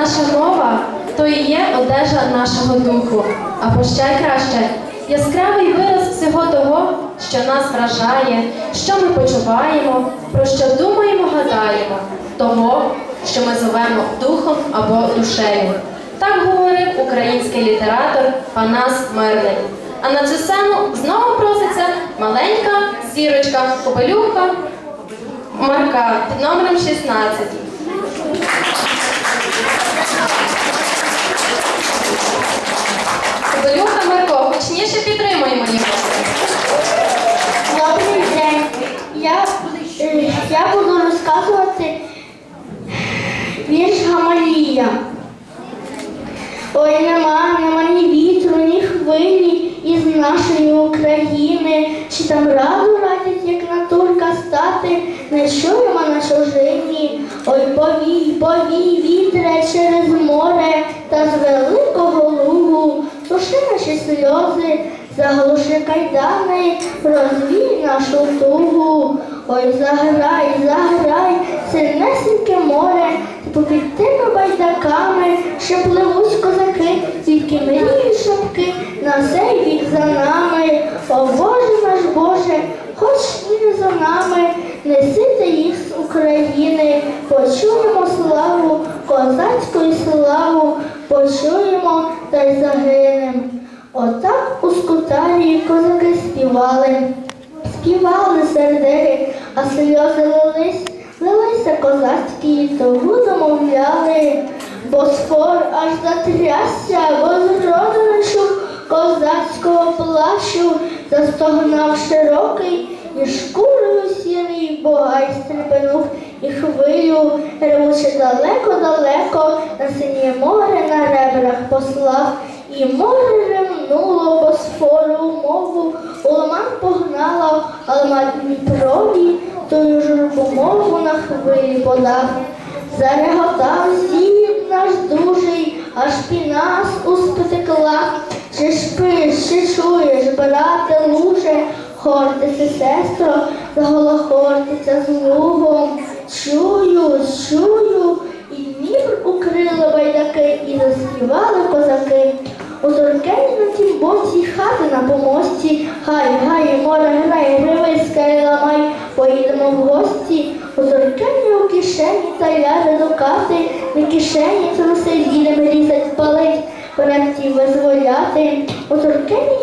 наша мова то і є одежа нашого духу, або ще краще, яскравий вираз всього того, що нас вражає, що ми почуваємо, про що думаємо, гадаємо, того, що ми зовемо духом або душею. Так говорив український літератор Панас Мирний. А на цю сцену знову проситься маленька зірочка Кобелюха Марка під номером 16. Там раду радять, як на турка стати, не чуємо на чужині. Ой, повій, повій, вітре через море та з великого лугу. Суши наші сльози, заглуши кайдани, розвій нашу тугу. Ой, заграй, заграй, сильнесеньке море, попід тими байдаками, що пливуть козаки, тільки мріють шапки на цей вік за нами. О Боже, хоч і за нами, несите їх з України, почуємо славу, козацьку славу, почуємо та й загинем. Отак у скутарі козаки співали, співали сердеги, а сльози лились, лилися козацькі, тому домовляли. Босфор аж затрясся, бо чув козацького плащу, застогнав широкий, і шкурою сірий богай стрибнув, і хвилю, ревучи далеко-далеко, на синє море на ребрах послав, і море ревнуло босфору мову, у погнала, але на Дніпрові тою журбу мову на хвилі подав. Зареготав зіб наш дужий, аж піна з уст потекла. Чи шпиш, чи чуєш, брате, луже, хортися, сестро, заголохортиться з лугом. Чую, чую, і Дніпр укрили байдаки, і заспівали козаки. У Туркені на тім боці хати на помості, хай, гай, море грай, гривиська і ламай, поїдемо в гості. У Туркені у кишені та ляже до кати, на кишені труси їдемо різать палить, братів визволяти. У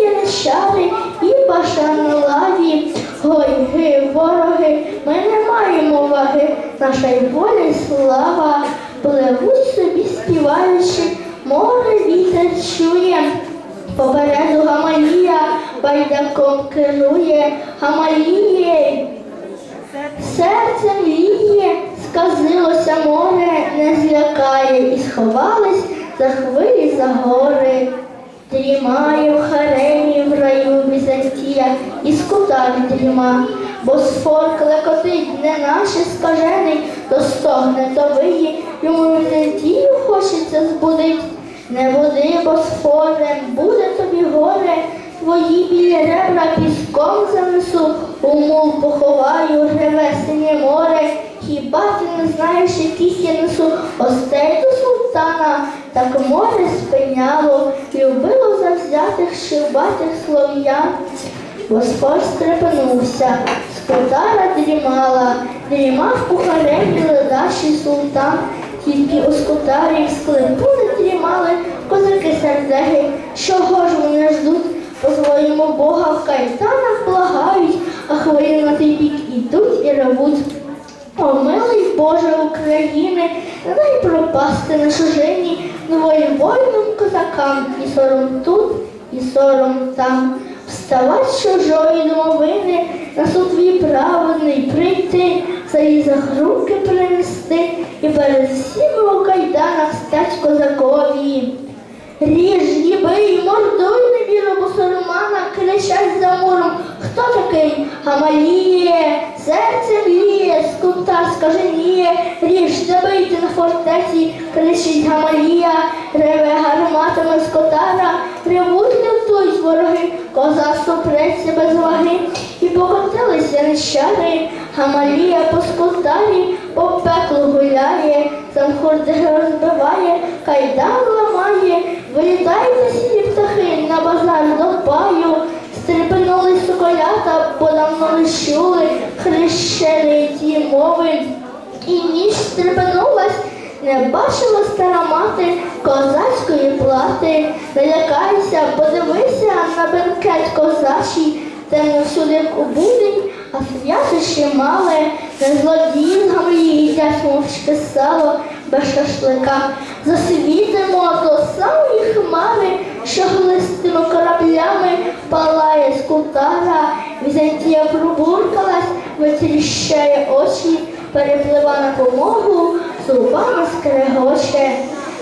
є нещари і паша на лаві. Гой, ги, вороги, ми не маємо ваги, наша й воля слава, пливуть собі співаючи, море вітер чує. Попереду Гамалія байдаком керує, Гамаліє, серце мріє, сказилося море, не злякає, і сховались за хвилі за гори. Дрімає в харемі в раю Візантія, і скута дріма, Босфор клекотить, не наше скажений, то стогне, то виє, йому Візантію хочеться збудить. Не води Босфоре, буде тобі горе, твої білі ребра піском занесу, у мул поховаю, реве синє море. Хіба ти не знаєш, яких я несу остей до султана, так море спиняло, любило завзятих щербатих слов'ян. Босфор стрепенувся, скотара дрімала, дрімав у харемі ледачий султан, тільки у скотарі в склепу не дрімали козаки сердеги, чого ж вони ждуть, по-своєму Бога в кайданах благають, а хвилі на той бік ідуть і ревуть. О, милий Боже України, дай пропасти на чужині двоє воїнам козакам, і сором тут, і сором там. Вставать з чужої домовини, на суд твій праведний прийти, за її за руки принести, і перед всіми у кайданах стать козакові. Ріж, їби, мордуй невіру бусурмана, кричать за муром. Хто такий? Гамаліє, серце мліє, скута скаженіє, ріж, забийте на фортеці, кричить Гамалія, реве гарматами скотара, ревуть лютують вороги, коза супреться без ваги, і покотилися нещари, Гамалія по скотарі, по пеклу гуляє, сам хорди розбиває, кайдан ламає, вилітають сіні птахи на базар до паю, стрепенули соколята, бо давно не чули ті мови. І ніч стрепенулась, не бачила стара мати козацької плати. Не лякайся, подивися на бенкет козачий, темно всюди у будень, а свято ще мале, не злодії з гамлі мовчки сало без шашлика. Засвітимо до самої хмари, що глистими кораблями палає скутара, Візантія пробуркалась, витріщає очі, переплива на помогу, зубами скрегоче.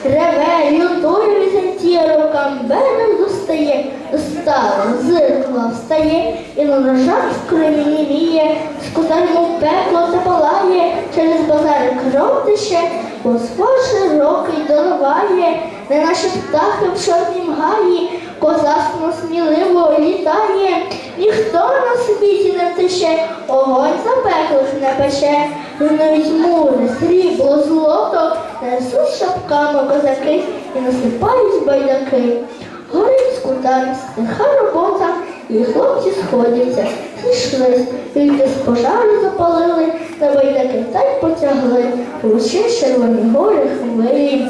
Реве, лютує Візантія рукам берег достає, достала, зиркла встає, і на ножах в німіє, скутар мов пекло та палає, через базари кров тече, бо свой широкий доливає, не наші птахи в чорнім гаї, козацтво сміливо літає, ніхто на світі не втече, огонь запеклих не пече, навіть мури, срібло, злото, несуть шапками козаки і насипають байдаки. Горить скутар, стиха робота, і хлопці сходяться, зійшлись, тільки з пожару запалили, на байдаки та й потягли, Луче червоні гори хвилі.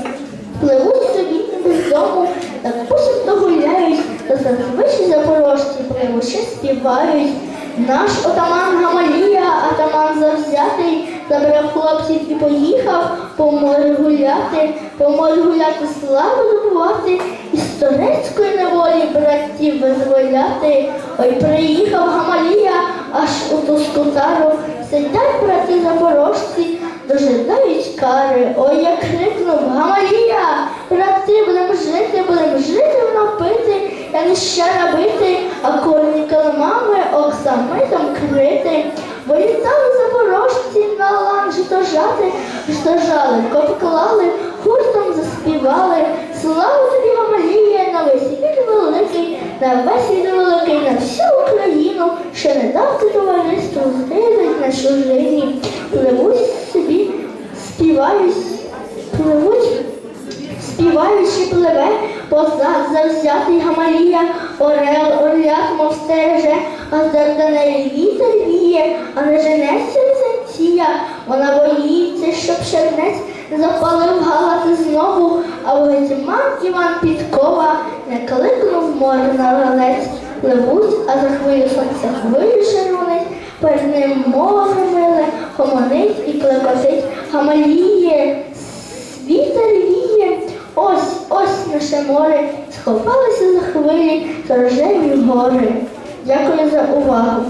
Пливуть собі без дому, так посипто гуляють, та зазвичай запорожці пливучи співають. Наш отаман Гамалія, атаман завзятий, забрав хлопців і поїхав по морю гуляти, по морю гуляти славу добувати, і з турецької неволі братів визволяти. Ой, приїхав Гамалія, аж у ту скутару, сидять брати запорожці, дожидають кари. Ой, я крикнув Гамалія, брати, будемо жити, будемо жити, воно не ще набити, а корні калмами оксамитом крити. Бо літали запорожці на ланжі жати, жали, поклали, гуртом заспівали. Слава тобі, Гамалія, на весь світ великий, на весь світ великий, на всю Україну, що не дав ти товариству згинуть на чужині. Пливуть собі, пливуть співаючи пливе, позад завзятий Гамалія, орел, орлят, мов стереже, а з Дарданелі вітер віє, а не женеться Візантія. Вона боїться, щоб чернець запалив галати знову, а гетьман Іван Підкова не кликнув море на галець. Пливуть, а за хвилю сонця хвилі шарунить, перед ним море миле, гомонить і клекотить Гамаліє, віє, ось, наше море, сховалося за хвилі, за рожеві гори. Дякую за увагу.